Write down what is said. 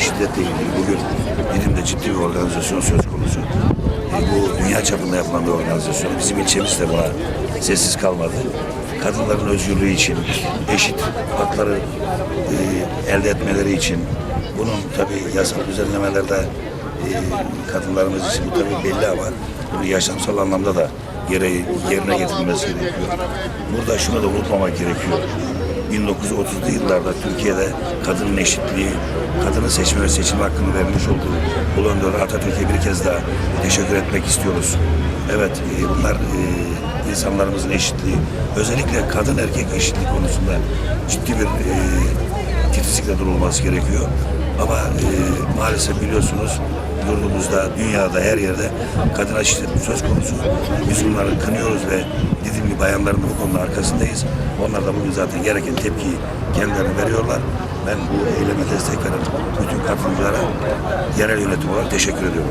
şiddetle ilgili bugün Didim'de ciddi bir organizasyon söz konusu. E, bu dünya çapında yapılan bir organizasyon. Bizim ilçemiz de buna sessiz kalmadı. Kadınların özgürlüğü için, eşit hakları e, elde etmeleri için, bunun tabii yasal düzenlemelerde e, kadınlarımız için bu tabii belli ama bunu yaşamsal anlamda da yere, yerine getirilmesi gerekiyor. Burada şunu da unutmamak gerekiyor. 1930'lu yıllarda Türkiye'de kadının eşitliği, kadının seçme ve seçilme hakkını vermiş olduğu Ulu Önder Atatürk'e bir kez daha teşekkür etmek istiyoruz. Evet, e, bunlar e, insanlarımızın eşitliği, özellikle kadın erkek eşitliği konusunda ciddi bir e, titizlikle durulması gerekiyor. Ama maalesef biliyorsunuz yurdumuzda, dünyada, her yerde kadına şiddet söz konusu. Biz bunları kınıyoruz ve Bayanların bu konuda arkasındayız. Onlar da bugün zaten gereken tepkiyi kendilerine veriyorlar. Ben bu eyleme destek veren bütün katılımcılara yerel yönetim olarak teşekkür ediyorum.